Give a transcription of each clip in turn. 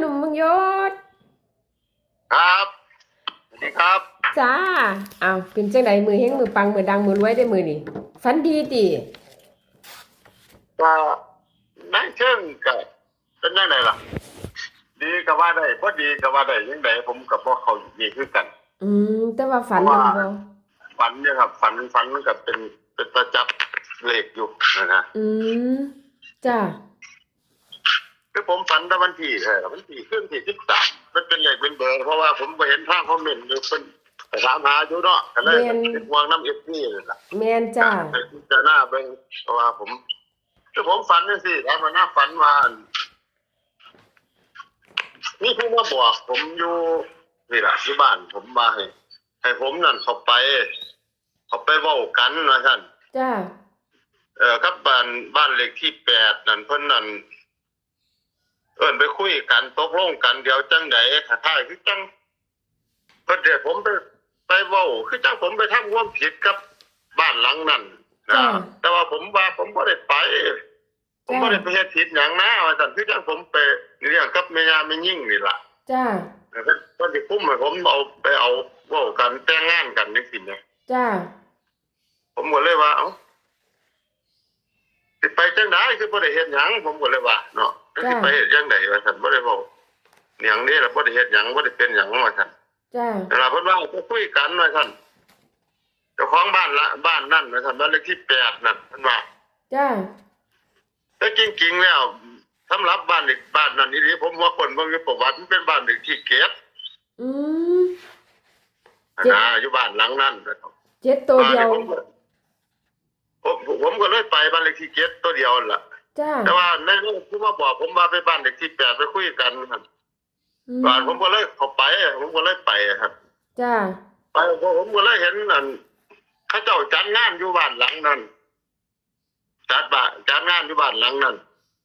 หนุ่มเมึงยศครับสวัสดีครับจ้าอ้าวเป็นจังไดมือเฮงมือปังมือดังมือรวยได้มือนี่ฝันดีติก็นั่งเชิงกับเป็นยังไงล่ะ ดีก็ว่าได้พอดีก็ว่าได้ยังไงผมกับพวกเขาดีคือกัน อืมแต่ว่าฝันแม่นบ่ฝันเนี่ยครับฝันฝันกับเป็นเป็นประจับเลขอยู่นะฮะอืมจ้า คือผมฝันแต่วันที่เออวันที่ขึ้นที่สิบสามมันเป็นเลขเป็นเบอร์ เพราะว่าผมไปเห็นทางคอมเมนต์อยู่เป็นไปถามหาอยู่เนาะก็เลยเป็นห่วงน้ำเอฟนี่เลยล่ะแม่นจ้าจะหน้าเป็นเพราะว่าผมคือผมฝันนี่สิแล้วมันน่าฝันว่านี่ผู้มาบอกผมอยู่นี่แหละที่บ้านผมมาให้ให้ผมนั่นเขาไป เขาไปเว้ากันนะท่านจ้าเออครับบ้านบ้านเลขที่แปดนั่นเพิ่นนั่น เอิ้นไปคุยกันตกลงกันเดี๋ยวจังไดถ้าท้ายคือจังเพิ่นเดี๋ยวผมไปไปเว้าคือจังผมไปทำความผิดกับบ้านหลังนั้นนะแต่ว่าผมว่าผมบ่ได้ไป ผมบ่ได้ไปเฮ็ดผิดหยังนะว่าซั่นคือจังผมไปเรื่องกับแม่ย่าแม่ยิ่งนี่ล่ะจ้าเพิ่นเพิ่นสิคุ้มให้ผมเอาไปเอาเว้ากันแต่งงานกันจังซี่นะ จ้า ผมก็เลยว่า เอ้าสิไปจังไดคือบ่ได้เฮ็ดหยังผมก็เลยว่าเนาะ สิไปเฮ็ดจังไดว่าซั่นบ่ได้เว้าหยังนี่ล่ะบ่ได้เฮ็ดหยังบ่ได้เป็นหยังว่าซั่นจ้าแต่ละเพิ่นว่าจะคุยกันว่าซั่นเจ้าของบ้านละบ้านนั่นว่าซั่นบ้านเลขที่8นั่นเพิ่นว่าจ้าแต่จริงๆแล้วสำหรับบ้านอีกบ้านนั้นอีหลีผมว่าคนเบิ่งอยู่ประวัติมันเป็นบ้านเลขที่เก็บอืมนะอยู่บ้านหลังนั้นนะครับเจ็ดตัวเดียวบ้านนี้ผมก็ผมผมก็เลยไปบ้านเลขที่เก็บตัวเดียวนั่นล่ะ จ้าแต่ว่าในเรื่องที่มาบอกผมว่าไปบ้านเด็กที่แปดไปคุยกันครับอืมบ้านผมก็เลยเข้าไปผมก็เลยไปครับ จ้าไปผมก็เลยเห็นนั่นเขาเจ้าจัดงานอยู่บ้านหลังนั้นจัดบ้านจัดงานอยู่บ้านหลังนั้น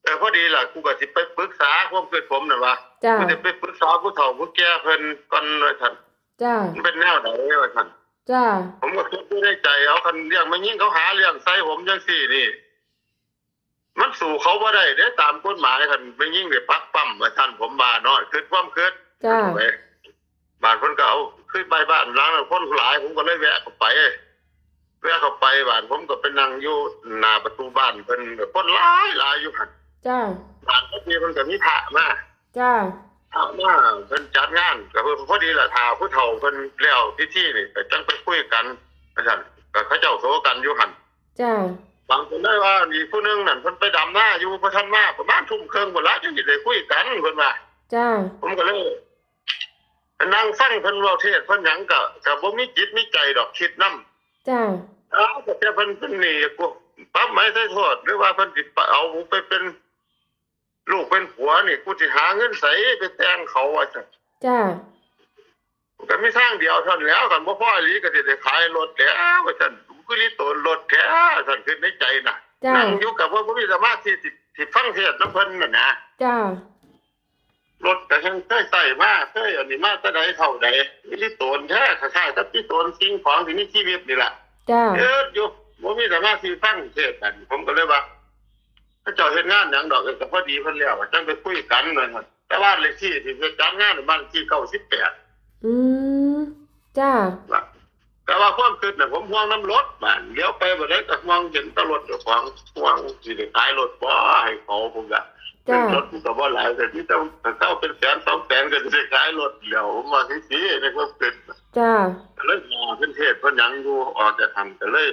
เออพอดีล่ะกูก็สิไปปรึกษาความคิดผมน่ะว่าจ้ากูจะไปปรึกษาผู้เฒ่าผู้แก่เพิ่นก่อนว่าซั่นจ้ามันเป็นแนวไหนว่าซั่นจ้าผมก็คิดอยู่ในใจเอาคันเรื่องมายิ่งเขาหาเรื่องใส่ผมจังซี่นี่มันสู่ เขาบ่ได้เด้ตามกฎหมายคันไม่ยิ่งได้ปักปั๊มว่าท่านผมว่าเนาะคือความคิดจ้าไปบ้านเพิ่นก็เอาขึ้นไปบ้านหล้างนั้นคนหลายผมก็เลยแวะเข้าไปแวะเข้าไปบ้านผมก็ไปนั่งอยู่หน้าประตูบ้านเพิ่นก็คนหลายหลายอยู่หั่นจ้าบ้านก็มีเพิ่นก็มีพระมาจ้าพระมาเพิ่นจัดงานก็เพิ่นพอดีล่ะทาผู้เฒ่าเพิ่นแล้วพิธีนี่ก็จังไปคุยกันว่าซั่นก็เขาเจ้าโซกันอยู่หั่นจ้า บางคนได้ว่ามีผู้หนึงนั่นเพิ่นไปดำหน้าอยู่บ่ทันมาประมาณทุ่มครึ่งพุ่นละจังสิได้คุยกันเพิ่นว่าจ้าผมก็เลยนั่งฟังเพิ่นเว้าเทศน์เพิ่นหยังก็ก็บ่มีจิตมีใจดอกคิดนำจ้าอ้าวแต่เพิ่นเพิ่นนี่กูปั๊บไม้ใส่โทษหรือว่าเพิ่นสิไปเอาผมไปเป็น ลูกเป็นผัวนี่กูสิหาเงินใส่ไปแต่งเขาว่าซั่นจ้าก็มีทางเดียวเท่านั้นแล้วกันบ่พออีหลีก็สิได้ขายรถแล้วว่าซั่น กูรีโตนรถแท้ซั่นคือในใจน่ะจ้านั่งอยู่กับว่าบ่มีสมาธิสิสิฟังเทศน์นำเพิ่นน่ะนะจ้ารถก็ยังเคยใส่มาเคยอันนี้มาแต่ใดเท่าใดมีที่โตนแท้คล้ายๆกับที่โตนสิ่งของที่มีชีวิตนี่แหละจ้าเยอะอยู่บ่มีสมาธิฟังเทศน์กัน ผมก็เลยว่าถ้าเจ้าเฮ็ดงานหยังดอกก็พอดีเพิ่นแล้วจังไปคุยกันหน่อยครับแต่ว่าเลขที่ที่ไปจัดงานบ้านเลขที่98อืมจ้าว่า แต่ว่าความคิดน่ะผมห่วงน้ำรถบ้านเลี้ยวไปบ่ได้ก็ห่วงเห็นแตรถเจ้าของห่วงสิได้ขายรถบ่ให้เขาผมก็จ้ารถมันก็บ่หลายแต่ที่ต้องถ้าเข้าเป็นแสนสองแสนก็จะได้ขายรถแล้วผมว่าสิสิในความคิดจ้าก็เลยมาเพิ่นเทศเพิ่นหยังอยู่ออกจะทำก็เลย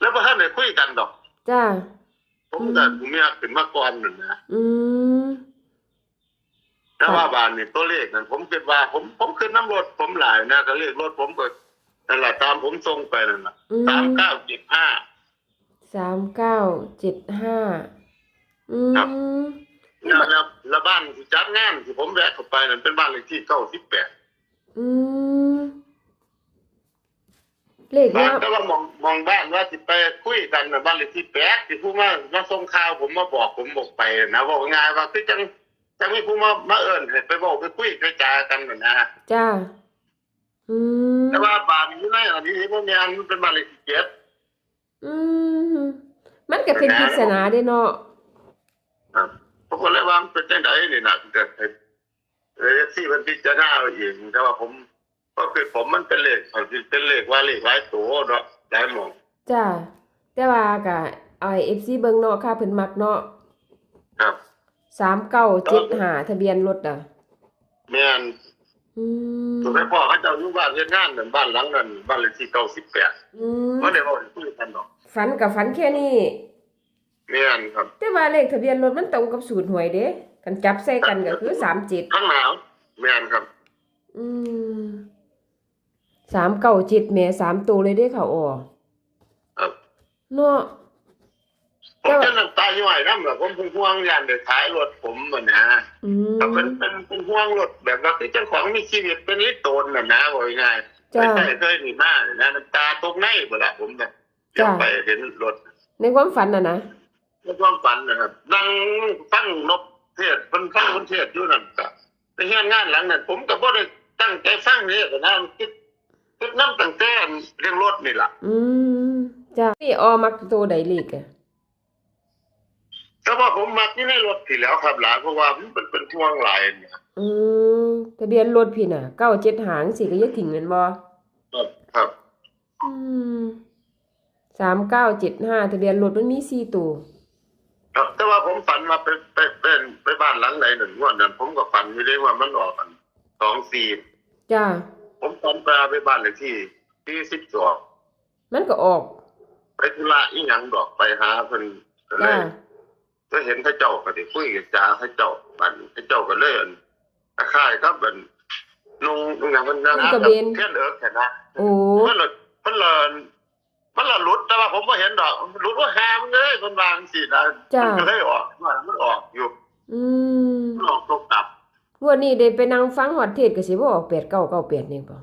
แล้วบ่ทันได้คุยกันดอก จ้าผมก็ผมอยากขึ้นมาก่อนนั่นนะอืม แต่ว่าบ้านนี่ตัวเลขนั่นผมคิดว่า ผมผมขึ้นน้ำรถผมหลายนะก็เลขรถผมก็นั่นแหละตามผมส่งไปนั่นน่ะอืม สามเก้าเจ็ดห้า สามเก้าเจ็ดห้าอืมครับแล้วแล้วแล้วบ้านที่จัดงานที่ผมแวะเข้าไปนั่นเป็นบ้านเลขที่เก้าสิบแปดอืมเลขบ้านเนี้ยแต่ว่ามองมองบ้านว่าสิไปคุยกันนะบ้านเลขที่แปดที่ผู้มามาส่งข่าวผมมาบอกผมบอกไปนะบอกง่ายว่าคือจัง จังมีผู้มามาเอิญให้ไปบอกไปคุยไปจากันน่ะนะจ้าอืมแต่ว่าบ้านนี้ในอันนี้พวกนี้อันมันเป็นบ้านเลขที่เจ็ดอืมมันก็เป็นปริศนาเด้เนาะครับผมก็เลยวางเป็นจังไดนี่นะแต่เออที่มันพิจารณาเอาเองแต่ว่าผมก็คือผมมันเป็นเลขเป็นเลขว่าเลขหลายตัวเนาะหลายหมองจ้าแต่ว่าก็เอาให้ FC เบิ่งเนาะค่ะเพิ่นมักเนาะครับ 3975ทะเบียนรถอะแม่นอืมถูกไหมพ่อเขาเจ้าอยู่บ้านเฮ็ดงานนั่นบ้านหลังนั้นบ้านเลขที่98อืมบ่ได้เว้าให้คุยกันดอกฝันกับฝันแค่นี้ แม่นครับ แต่ว่าเลขทะเบียนรถมันตรงกับสูตรหวยเด้กันจับใส่กันก็คือ37ข้างหนาวแม่นครับ อืมสามเก้าเจ็ดแหม่สามตัวเลยเด้ค่ะอ๋อครับ เนาะ ผมจะน้ำตาย่อยนำแบบผมเป็นห่วงยานได้ขายรถผมมันนะอืมก็เป็นเป็นเป็นห่วงรถแบบว่าคือเจ้าของมีชีวิตเป็นลิโตนน่ะนะว่าง่ายๆจ้าไม่ใช่เคยหนีมาเลยนะน้ำตาตกในเวลาผมเนี่ยเดี๋ยวจ้ะไปเห็นรถ ในความฝันน่ะนะในความฝันนะครับนั่งฟังนกเทศเพิ่นฟังคนเทศอยู่นั่นก็ไปเฮ็ดงานหลังนั้นผมก็บ่ได้ตั้งใจฟังนี่ก็นะคิดคิดนำตั้งแต่เรื่องรถนี่ล่ะอืมจ้านี่ออมักตัวใดเลขอะ แต่ว่าผมมักอยู่ในรถที่แล้วครับหลานเพราะว่ามันเป็นเป็นช่วงหลายเนี่ยอืมทะเบียนรถพี่น่ะเก้าเจ็ดหางสิก็อยักถิ่งเงินบ่ครับครับอืมสามเก้าเจ็ดห้าทะเบียนรถมันมีสี่ตัวครับแต่ว่าผมฝันว่าไปไปเป็นไปบ้านหลังไหนหนึ่งงวดนั้นผมก็ฝันอยู่ได้ว่ามันออกกันสองสี่จ้าผมฝันไปไปบ้านเลขที่ที่สิบสองมันก็ออก ไปธุระอีหยังดอกไปหาเพิ่นก็เล จ้ายก็เห็นเขาเจ้าก็ได้คุยกับจาเขาเจ้าบันเขาเจ้าก็เลยอั่นคล้ายๆครับเป็นนุ่งนุ่งอย่างมันนะนุ่งกระเบนเพี้ยนเอิกแค่นะโอ้ มันละมันละมันละหลุดแต่ว่าผมบ่เห็นดอกหลุดว่าหามนเลยคนวางสินะจ้ามันก็เลยออกว่ามันออกอยู่อืมมันออกตกกลับงวดนี้ได้ไปนั่งฟังฮอดเทศก็สิบ่ออกแปดเก้าเก้าแปดนี่บ่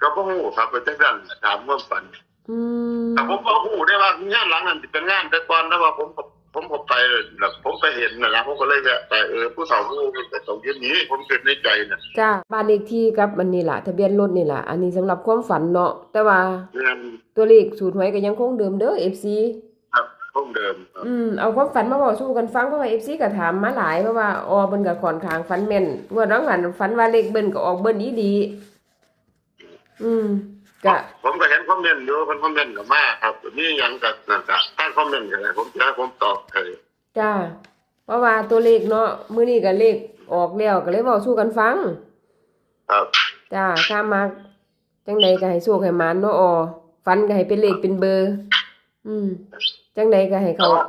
ก็บ่ฮู้ครับไปจังซั่นน่ะถามว่าฝัน อืมแต่ผมก็ฮู้ได้ว่า งานหลังนั้นสิเป็นงานแต่ก่อนแต่ว่าผมก็ ผมก็ไปแล้วผมไปเห็นน่ะนะผมก็เลยแวะไปเออผู้สาวผู้มันก็ต้องยืนหนี้ ผมคิดในใจน่ะจ้าบ้านเลขที่กับมันนี่ล่ะทะเบียนรถนี่ล่ะอันนี้สำหรับความฝันเนาะแต่ว่างานตัวเลขสูตรหวยก็ยังคงเดิมเด้อ FC ครับห้องเดิมครับอืมเอาความฝันมาบอกสู้กันฟังเพราะว่า FC ก็ถามมาหลายเพราะว่าออเบิ่นก็ค่อนข้างฝันแม่นงวดน้องหันฝันว่าเลขเบิ่นก็ออกเบิ่นอีดี อืม ก็ผมก็เห็นคอมเมนต์อยู่คนคอมเมนต์ก็มาครับมีหยังก็นั่นก็ท่านคอมเมนต์ก็ได้ผมจะให้ผมตอบให้จ้าเพราะว่าตัวเลขเนาะมื้อนี้ก็เลขออกแล้วก็เลยเว้าสู้กันฟัง ครับจ้าข้ามมาจังใดก็ให้โชคให้หมานเนาะออฝันก็ให้เป็นเลขเป็นเบอร์ อืมจังใดก็ให้แต่เขาว่า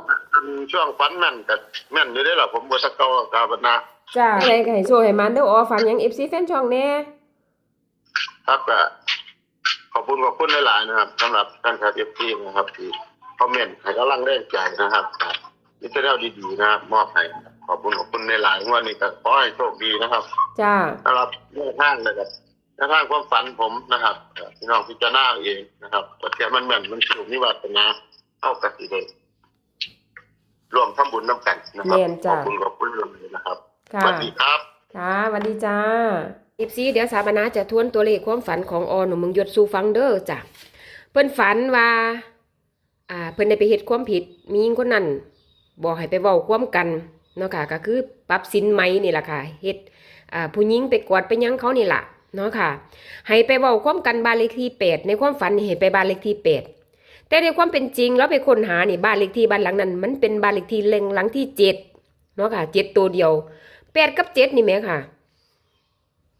ช่วงฝันแม่นก็แม่นอยู่ได้อล่ะผมบ่ตะเกากาบนาจ้าจังใดก็ให้โชคให้หมานเด้อออฝันหยัง FC แฟนช่องแน่ครับก็ ขอบคุณขอบคุณหลายๆนะครับสำหรับการขับเอฟทีนะครับที่คอมเมนต์ให้กำลังแรงใจนะครับนี่จะเล่าดีๆนะครับมอบให้ขอบคุณขอบคุณในหลายๆงวันนี้ก็ขอให้โชคดีนะครับจ้าสำหรับแนวทางเลยครับแนวทางความฝันผมนะครับเอ่อพี่น้องพิจารณาเอาเองนะครับแต่แค่มันเหมือนมันสูงนิวัฒนาเข้ากับสิเลยรวมทำบุญน้ำกันนะครัแม่นจ้ะขอบคุณขอบคุณเลยนะครับค่ะสวัสดีครับค่ะสวัสดีจ้า อีซีเดี๋ยวสาบนาจะทวนตัวเลขความฝันของออหนุ่มเมึงยศสู่ฟังเด้อจ้ะเพิ่นฝันว่า อ่า เพิ่นได้ไปเฮ็ดความผิด มีหญิงคนนั้นบอกให้ไปเว้าความกันเนาะค่ะก็คือปรับสินไหมนี่แหละค่ะเฮ็ดอ่าผู้หญิงไปกวาดไปยั้งเขานี่แหละเนาะค่ะ ให้ไปเว้าความกันบ้านเลขที่8ในความฝันนี่ให้ไปบ้านเลขที่8แต่ในความเป็นจริงแล้วไปค้นหานี่บ้านเลขที่บ้านหลังนั้น มันเป็นบ้านเลขที่เล็งหลังที่เจ็ดเนาะค่ะเจ็ดตัวเดียวแปดกับเจ็ดนี่แหม่ค่ะ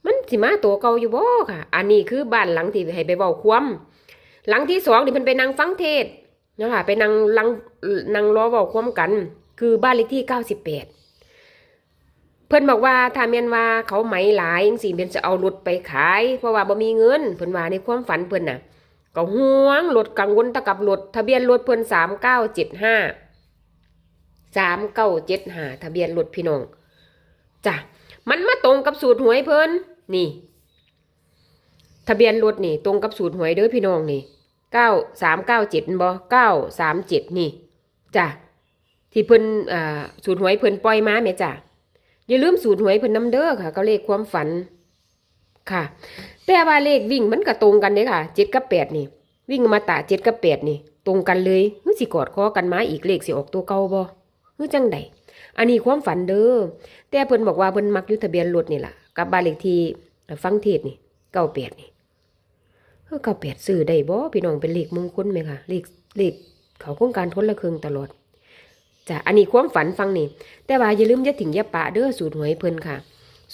มันสิมาตัวเก่าอยู่บ่ค่ะ อันนี้คือบ้านหลังที่ให้ไปเว้าควมหลังที่สองนี่เพิ่นไปนั่งฟังเทศนะค่ะไปนั่งลังนั่งรอเว้าควมกัน คือบ้านเลขที่เก้าสิบแปดเพิ่นบอกว่าถ้าแม่นว่าเขาไหมหลายจังซี่เพิ่นจะเอารถไปขาย เพราะว่าบ่มีเงินเพิ่นว่าในความฝันเพิ่นน่ะก็ห่วงรถกังวลตะกับรถทะเบียนรถเพิ่นสามเก้าเจ็ดห้าสามเก้าเจ็ดห้าทะเบียนรถพี่น้องจ้ะมันมาตรงกับสูตรหวยเพิ่น นี่ ทะเบียนรถนี่ตรงกับสูตรหวยเด้อพี่น้องนี่เก้าสามเก้าเจ็ดบ่เก้าสามเจ็ดนี่จ้ะที่เพิ่นอ่าสูตรหวยเพิ่นปล่อยมาแม่จ้ะอย่าลืมสูตรหวยเพิ่นนำเด้อค่ะ ก็เลขความฝัน ค่ะ แต่ว่าเลขวิ่งมันก็ตรงกันเด้ค่ะเจ็ดกับแปดนี่ วิ่งมาตาเจ็ดกับแปดนี่ ตรงกันเลยเฮ้ยสิกอดคอกันมาอีกเลขสิออกตัวเก่าบ่เฮ้ยจังใดอันนี้ความฝันเด้อแต่เพิ่นบอกว่าเพิ่นมักอยู่ทะเบียนรถนี่ล่ะ กับบ้านเลขที่ฟังเทศนี่98นี่เออ98ซื้อได้บ่พี่น้องเป็นเลขมงคลไหมคะเลขเลขเขาโครงการทนละครึงตลอดจ้ะอันนี้ความฝันฟังนี่ แต่ว่าอย่าลืมอย่าถิ่งยาปะเด้อสูตรหวยเพิ่นค่ะ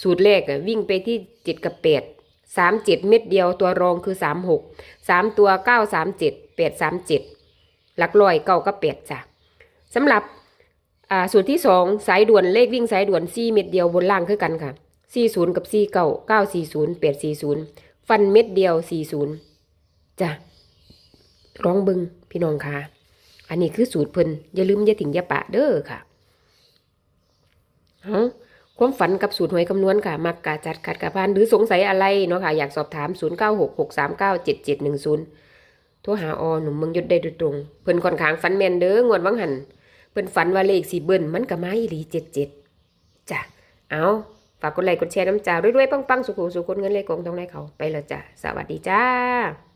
สูตรแรกวิ่งไปที่7กับ8 3 7เม็ดเดียวตัวรองคือ36 3ตัว9 3 7 8 3 7หลักร้อยเก้ากับ8จ้ะสำหรับสูตรที่2สายด่วนเลขวิ่งสายด่วน4เม็ดเดียวบนล่างคือกันค่ะ 40 กับ 49 940 840 ฟันเม็ดเดียว 40จ้ะร้องบึงพี่น้องค่ะ อันนี้คือสูตรเพิ่นอย่าลืมอย่าถิ่งอย่าปะเด้อค่ะเอาความฝันกับสูตรหวยคำนวณค่ะ มักกะจัดขัดกะพานหรือสงสัยอะไรเนาะค่ะ อยากสอบถาม 0966397710 โทรหาอหนุ่มเมืองยศได้โดยตรง เพิ่นค่อนข้างฝันแม่นเด้องวดวังหัน เพิ่นฝันว่าเลขสีเบิ้นมันก็มาอีหลี77จ้ะ เอา ฝากกดไลค์กดแชร์น้ำจ่ารวยๆปังๆสุขุสุขคนเงินเลยกองตรงไหนเขาไปแล้วจ้ะสวัสดีจ้า